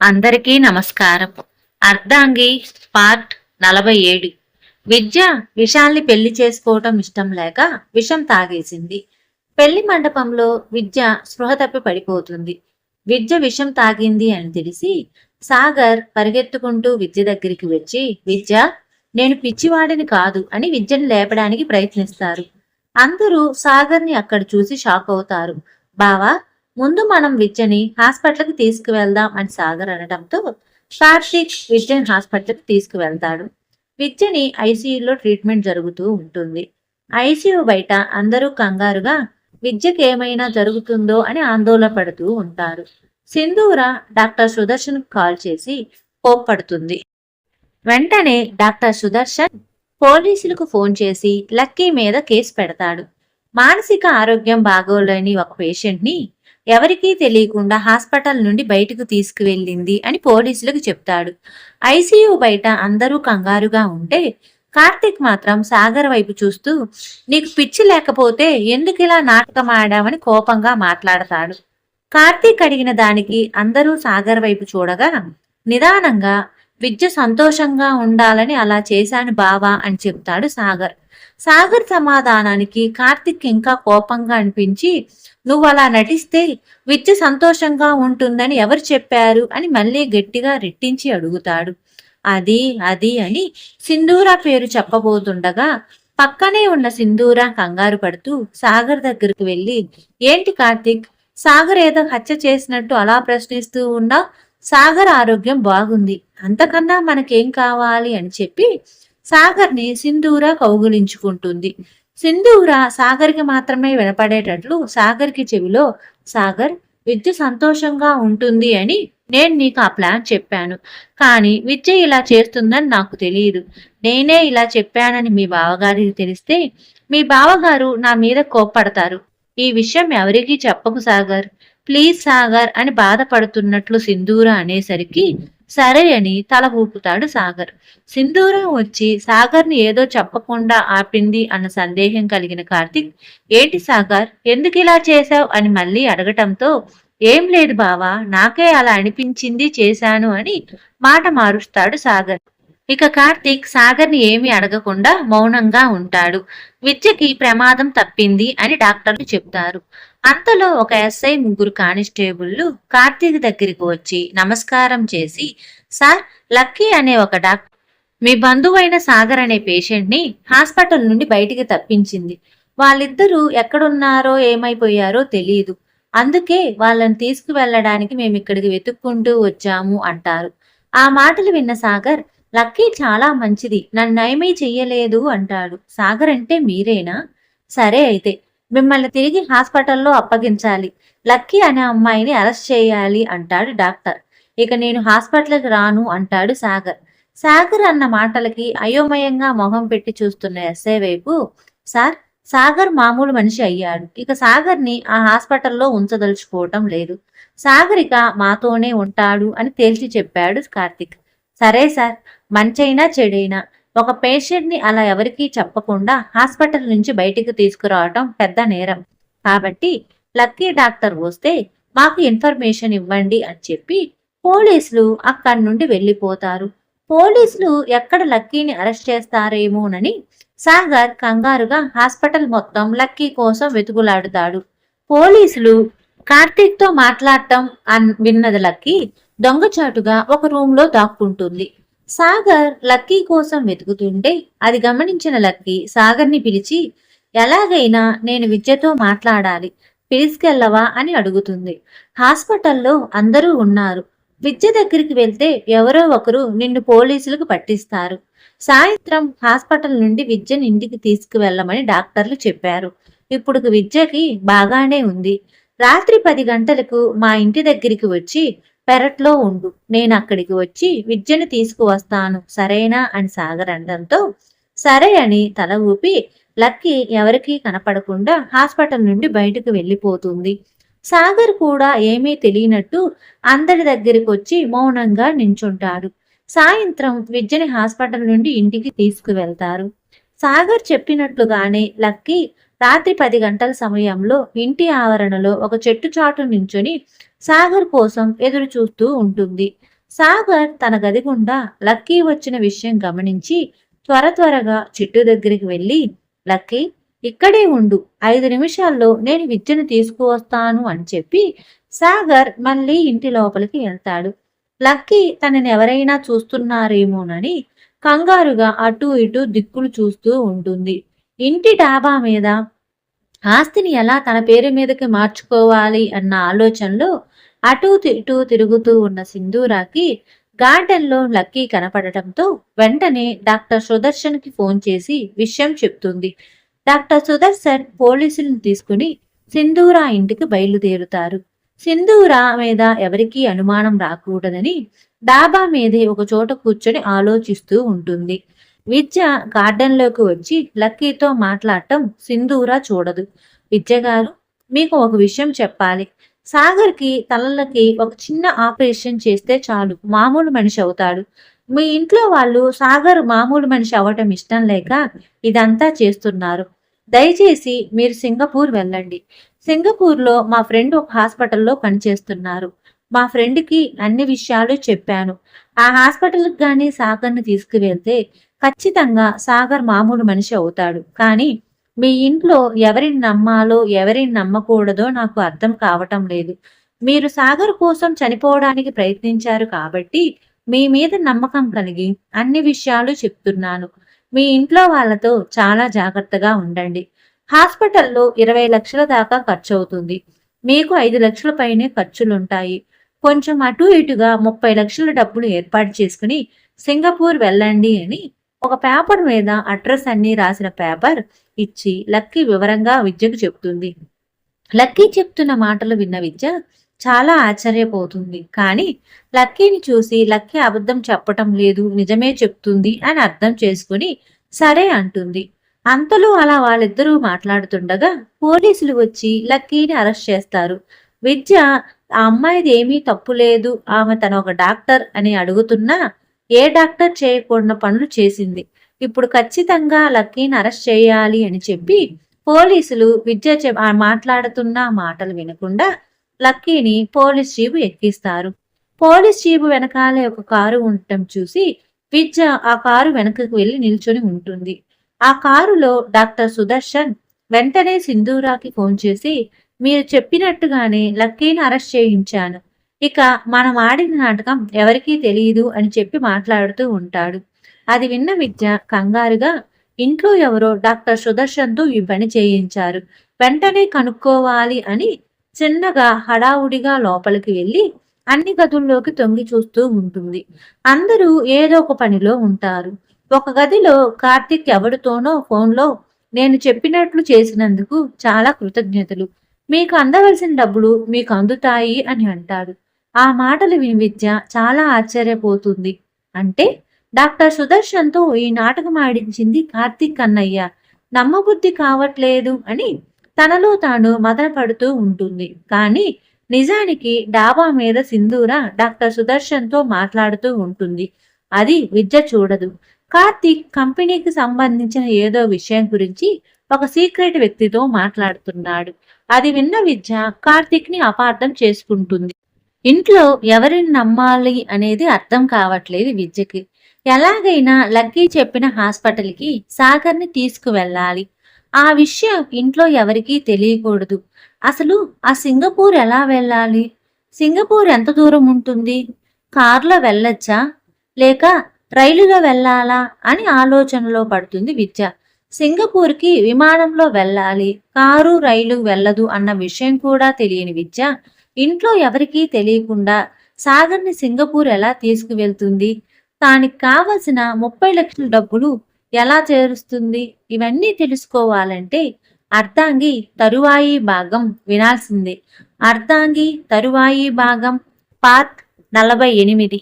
అందరికీ నమస్కారం. అర్ధాంగి పార్ట్ నలభై ఏడు విద్య విషాల్ని పెళ్ళి చేసుకోవటం ఇష్టం లేక విషం తాగేసింది. పెళ్ళి మండపంలో విద్య స్పృహ తప్పి పడిపోతుంది. విద్య విషం తాగింది అని తెలిసి సాగర్ పరిగెత్తుకుంటూ విద్య దగ్గరికి వచ్చి విద్య నేను పిచ్చివాడిని కాదు అని విద్యను లేపడానికి ప్రయత్నిస్తారు. అందరూ సాగర్ని అక్కడ చూసి షాక్ అవుతారు. బావా ముందు మనం విద్యని హాస్పిటల్కి తీసుకువెళ్దాం అని సాగర్ అనడంతో కార్తీక్ విద్యని హాస్పిటల్కి తీసుకువెళ్తాడు. విద్యని ఐసీయూలో ట్రీట్మెంట్ జరుగుతూ ఉంటుంది. ఐసీయూ బయట అందరూ కంగారుగా విద్యకి ఏమైనా జరుగుతుందో అని ఆందోళన పడుతూ ఉంటారు. సింధూర డాక్టర్ సుదర్శన్ కాల్ చేసి కోప్పడుతుంది. వెంటనే డాక్టర్ సుదర్శన్ పోలీసులకు ఫోన్ చేసి లక్కీ మీద కేసు పెడతాడు. మానసిక ఆరోగ్యం బాగోలేని ఒక పేషెంట్ని ఎవరికీ తెలియకుండా హాస్పిటల్ నుండి బయటకు తీసుకువెళ్ళింది అని పోలీసులకు చెప్తాడు. ఐసీయూ బయట అందరూ కంగారుగా ఉంటే కార్తిక్ మాత్రం సాగర్ వైపు చూస్తూ నీకు పిచ్చి లేకపోతే ఎందుకు ఇలా నాటకం ఆడావని కోపంగా మాట్లాడతాడు కార్తీక్ అడిగిన దానికి అందరూ సాగర్ వైపు చూడగా నిదానంగా విద్య సంతోషంగా ఉండాలని అలా చేశాను బావా అని చెప్తాడు సాగర్. సాగర్ సమాధానానికి కార్తిక్ ఇంకా కోపంగా అనిపించి నువ్వు అలా నటిస్తే విద్య సంతోషంగా ఉంటుందని ఎవరు చెప్పారు? అని మళ్ళీ గట్టిగా రెట్టించి అడుగుతాడు. అది అది అని సింధూర పేరు చెప్పబోతుండగా పక్కనే ఉన్న సింధూర కంగారు పడుతూ సాగర్ దగ్గరకు వెళ్ళి ఏంటి కార్తిక్? సాగర్ ఏదో హత్య చేసినట్టు అలా ప్రశ్నిస్తూ ఉన్నా సాగర్ ఆరోగ్యం బాగుంది. అంతకన్నా మనకేం కావాలి? అని చెప్పి సాగర్ని సింధూర కౌగులించుకుంటుంది. సింధూర సాగర్కి మాత్రమే వినపడేటట్లు సాగర్కి చెవిలో సాగర్ విద్య సంతోషంగా ఉంటుంది అని నేను నీకు ఆ ప్లాన్ చెప్పాను. కానీ విద్య ఇలా చేస్తుందని నాకు తెలియదు. నేనే ఇలా చెప్పానని మీ బావగారికి తెలిస్తే మీ బావగారు నా మీద కోప్పడతారు. ఈ విషయం ఎవరికీ చెప్పకు సాగర్. ప్లీజ్ సాగర్ అని బాధపడుతున్నట్లు సింధూర అనేసరికి సరే అని తల ఊపుతాడు సాగర్. సింధూరం వచ్చి సాగర్ని ఏదో చెప్పకుండా ఆపింది అన్న సందేహం కలిగిన కార్తిక్ ఏంటి సాగర్ ఎందుకు ఇలా చేశావు? అని మళ్ళీ అడగటంతో ఏం లేదు బావా నాకే అలా అనిపించింది చేశాను అని మాట మారుస్తాడు సాగర్. ఇక కార్తీక్ సాగర్ని ఏమీ అడగకుండా మౌనంగా ఉంటాడు. విద్యకి ప్రమాదం తప్పింది అని డాక్టర్లు చెప్తారు. అంతలో ఒక ఎస్ఐ ముగ్గురు కానిస్టేబుల్లు కార్తీక్ దగ్గరికి వచ్చి నమస్కారం చేసి సార్ లక్కీ అనే ఒక డాక్టర్ మీ బంధువైన సాగర్ అనే పేషెంట్ని హాస్పిటల్ నుండి బయటికి తప్పించింది. వాళ్ళిద్దరూ ఎక్కడున్నారో ఏమైపోయారో తెలియదు అందుకే వాళ్ళని తీసుకువెళ్ళడానికి మేము ఇక్కడికి వెతుక్కుంటూ వచ్చాము అంటారు. ఆ మాటలు విన్న సాగర్ లక్కీ చాలా మంచిది. నన్ను నయమే చెయ్యలేదు అంటాడు. సాగర్ అంటే మీరేనా? సరే అయితే మిమ్మల్ని తిరిగి హాస్పిటల్లో అప్పగించాలి. లక్కీ అనే అమ్మాయిని అరెస్ట్ చేయాలి అంటాడు డాక్టర్. ఇక నేను హాస్పిటల్కి రాను అంటాడు సాగర్. సాగర్ అన్న మాటలకి అయోమయంగా మొహం పెట్టి చూస్తున్న ఎస్ఐ వైపు సార్ సాగర్ మామూలు మనిషి అయ్యాడు. ఇక సాగర్ని ఆ హాస్పిటల్లో ఉంచదలుచుకోవటం లేదు. సాగర్ ఇక మాతోనే ఉంటాడు అని తేల్చి చెప్పాడు కార్తిక్. సరే సార్ మంచైనా చెడైనా ఒక పేషెంట్ని అలా ఎవరికీ చెప్పకుండా హాస్పిటల్ నుంచి బయటికి తీసుకురావటం పెద్ద నేరం. కాబట్టి లక్కీ డాక్టర్ వస్తే మాకు ఇన్ఫర్మేషన్ ఇవ్వండి అని చెప్పి పోలీసులు అక్కడి నుండి వెళ్ళిపోతారు. పోలీసులు ఎక్కడ లక్కీని అరెస్ట్ చేస్తారేమోనని సాగర్ కంగారుగా హాస్పిటల్ మొత్తం లక్కీ కోసం వెతుకులాడుతాడు. పోలీసులు కార్తీక్తో మాట్లాడటం అన్ విన్నది లక్కీ దొంగచాటుగా ఒక రూమ్లో దాక్కుంటుంది. సాగర్ లక్కీ కోసం వెతుకుతుంటే అది గమనించిన లక్కీ సాగర్ని పిలిచి ఎలాగైనా నేను విద్యతో మాట్లాడాలి పిలుచుకెళ్ళవా అని అడుగుతుంది. హాస్పిటల్లో అందరూ ఉన్నారు. విద్య దగ్గరికి వెళ్తే ఎవరో ఒకరు నిన్ను పోలీసులకు పట్టిస్తారు. సాయంత్రం హాస్పిటల్ నుండి విద్యను ఇంటికి తీసుకువెళ్ళమని డాక్టర్లు చెప్పారు. ఇప్పుడు విద్యకి బాగానే ఉంది. రాత్రి పది గంటలకు మా ఇంటి దగ్గరికి వచ్చి పెరట్లో ఉండు. నేను అక్కడికి వచ్చి విద్యను తీసుకువస్తాను. సరేనా? అని సాగర్ అనడంతో సరే అని తల ఊపి లక్కీ ఎవరికీ కనపడకుండా హాస్పిటల్ నుండి బయటకు వెళ్ళిపోతుంది. సాగర్ కూడా ఏమీ తెలియనట్టు అందరి దగ్గరికి వచ్చి మౌనంగా నించుంటాడు. సాయంత్రం విద్యని హాస్పిటల్ నుండి ఇంటికి తీసుకువెళ్తారు. సాగర్ చెప్పినట్లుగానే లక్కీ రాత్రి పది గంటల సమయంలో ఇంటి ఆవరణలో ఒక చెట్టు చాటు నించుని సాగర్ కోసం ఎదురు చూస్తూ ఉంటుంది. సాగర్ తన గది గుండా లక్కీ వచ్చిన విషయం గమనించి త్వర త్వరగా చెట్టు దగ్గరికి వెళ్ళి లక్కీ ఇక్కడే ఉండు ఐదు నిమిషాల్లో నేను విద్యను తీసుకువస్తాను అని చెప్పి సాగర్ మళ్ళీ ఇంటి లోపలికి వెళ్తాడు. లక్కీ తనని ఎవరైనా చూస్తున్నారేమోనని కంగారుగా అటు ఇటు దిక్కులు చూస్తూ ఉంటుంది. ఇంటి డాబా మీద ఆస్తిని ఎలా తన పేరు మీదకి మార్చుకోవాలి అన్న ఆలోచనలో అటూ ఇటూ తిరుగుతూ ఉన్న సింధూరాకి గార్డెన్లో లక్కీ కనపడటంతో వెంటనే డాక్టర్ సుదర్శన్కి ఫోన్ చేసి విషయం చెప్తుంది. డాక్టర్ సుదర్శన్ పోలీసులను తీసుకుని సింధూరా ఇంటికి బయలుదేరుతారు. సింధూరా మీద ఎవరికీ అనుమానం రాకూడదని డాబా మీదే ఒక చోట కూర్చొని ఆలోచిస్తూ ఉంటుంది. విద్య గార్డెన్లోకి వచ్చి లక్కీతో మాట్లాడటం సింధూరా చూడదు. విద్య గారు మీకు ఒక విషయం చెప్పాలి. సాగర్కి తలలకి ఒక చిన్న ఆపరేషన్ చేస్తే చాలు. మామూలు మనిషి అవుతాడు. మీ ఇంట్లో వాళ్ళు సాగర్ మామూలు మనిషి అవ్వటం ఇష్టం లేక ఇదంతా చేస్తున్నారు. దయచేసి మీరు సింగపూర్ వెళ్ళండి. సింగపూర్లో మా ఫ్రెండ్ ఒక హాస్పిటల్లో పనిచేస్తున్నారు. మా ఫ్రెండ్కి అన్ని విషయాలు చెప్పాను. ఆ హాస్పిటల్కి కానీ సాగర్ని తీసుకువెళ్తే ఖచ్చితంగా సాగర్ మామూలు మనిషి అవుతాడు. కానీ మీ ఇంట్లో ఎవరిని నమ్మాలో ఎవరిని నమ్మకూడదో నాకు అర్థం కావటం లేదు. మీరు సాగర్ కోసం చనిపోవడానికి ప్రయత్నించారు కాబట్టి మీ మీద నమ్మకం కలిగి అన్ని విషయాలు చెప్తున్నాను. మీ ఇంట్లో వాళ్ళతో చాలా జాగ్రత్తగా ఉండండి. హాస్పిటల్లో ఇరవై లక్షల దాకా ఖర్చు అవుతుంది మీకు ఐదు లక్షల పైనే ఖర్చులుంటాయి. కొంచెం అటు ఇటుగా ముప్పై లక్షల డబ్బులు ఏర్పాటు చేసుకుని సింగపూర్ వెళ్ళండి అని ఒక పేపర్ మీద అడ్రస్ అన్ని రాసిన పేపర్ ఇచ్చి లక్కీ వివరంగా విద్యకు చెప్తుంది. లక్కీ చెప్తున్న మాటలు విన్న విద్య చాలా ఆశ్చర్యపోతుంది. కానీ లక్కీని చూసి లక్కీ అబద్ధం చెప్పటం లేదు నిజమే చెప్తుంది అని అర్థం చేసుకుని సరే అంటుంది. అంతలో అలా వాళ్ళిద్దరూ మాట్లాడుతుండగా పోలీసులు వచ్చి లక్కీని అరెస్ట్ చేస్తారు. విద్య ఆ అమ్మాయిది ఏమీ తప్పు లేదు ఆమె తన ఒక డాక్టర్ అని అడుగుతున్నా ఏ డాక్టర్ చేయకూడని పనులు చేసింది. ఇప్పుడు ఖచ్చితంగా లక్కీని అరెస్ట్ చేయాలి అని చెప్పి పోలీసులు విద్య మాట్లాడుతున్న మాటలు వినకుండా లక్కీని పోలీస్ చీపు ఎక్కిస్తారు. పోలీస్ చీపు వెనకాలే ఒక కారు ఉండటం చూసి విద్య ఆ కారు వెనకకు వెళ్ళి నిల్చొని ఉంటుంది. ఆ కారులో డాక్టర్ సుదర్శన్ వెంటనే సింధూరాకి ఫోన్ చేసి మీరు చెప్పినట్టుగానే లక్కీని అరెస్ట్ చేయించాను. ఇక మనం ఆడిన నాటకం ఎవరికీ తెలియదు అని చెప్పి మాట్లాడుతూ ఉంటాడు. అది విన్న విద్య కంగారుగా ఇంట్లో ఎవరో డాక్టర్ సుదర్శన్తో ఈ పని చేయించారు. వెంటనే కనుక్కోవాలి అని చిన్నగా హడావుడిగా లోపలికి వెళ్ళి అన్ని గదుల్లోకి తొంగి చూస్తూ ఉంటుంది. అందరూ ఏదో ఒక పనిలో ఉంటారు. ఒక గదిలో కార్తిక్ ఎవరితోనో ఫోన్లో నేను చెప్పినట్లు చేసినందుకు చాలా కృతజ్ఞతలు. మీకు అందవలసిన డబ్బులు మీకు అందుతాయి అని అంటాడు. ఆ మాటలు విని విద్య చాలా ఆశ్చర్యపోతుంది. అంటే డాక్టర్ సుదర్శన్తో ఈ నాటకం ఆడించింది కార్తీక్ అన్నయ్య నమ్మబుద్ధి కావట్లేదు అని తనలో తాను మదనపడుతూ ఉంటుంది. కానీ నిజానికి డాబా మీద సింధూర డాక్టర్ సుదర్శన్తో మాట్లాడుతూ ఉంటుంది. అది విద్య చూడదు. కార్తీక్ కంపెనీకి సంబంధించిన ఏదో విషయం గురించి ఒక సీక్రెట్ వ్యక్తితో మాట్లాడుతున్నాడు. అది విన్న విద్య కార్తీక్ని అపార్థం చేసుకుంటుంది. ఇంట్లో ఎవరిని నమ్మాలి అనేది అర్థం కావట్లేదు విద్యకి. ఎలాగైనా లక్కీ చెప్పిన హాస్పిటల్కి సాగర్ని తీసుకువెళ్ళాలి. ఆ విషయం ఇంట్లో ఎవరికీ తెలియకూడదు. అసలు ఆ సింగపూర్ ఎలా వెళ్ళాలి? సింగపూర్ ఎంత దూరం ఉంటుంది? కార్లో వెళ్ళొచ్చా? లేక రైలులో వెళ్ళాలా? అని ఆలోచనలో పడుతుంది విద్య. సింగపూర్కి విమానంలో వెళ్ళాలి. కారు రైలు వెళ్ళదు అన్న విషయం కూడా తెలియని విద్య. ఇంట్లో ఎవరికీ తెలియకుండా సాగర్ని సింగపూర్ ఎలా తీసుకువెళ్తుంది? దానికి కావలసిన ముప్పై లక్షల డబ్బులు ఎలా చేరుస్తుంది? ఇవన్నీ తెలుసుకోవాలంటే అర్ధాంగి తరువాయి భాగం వినాల్సిందే. అర్ధాంగి తరువాయి భాగం పార్ట్ నలభై ఎనిమిది.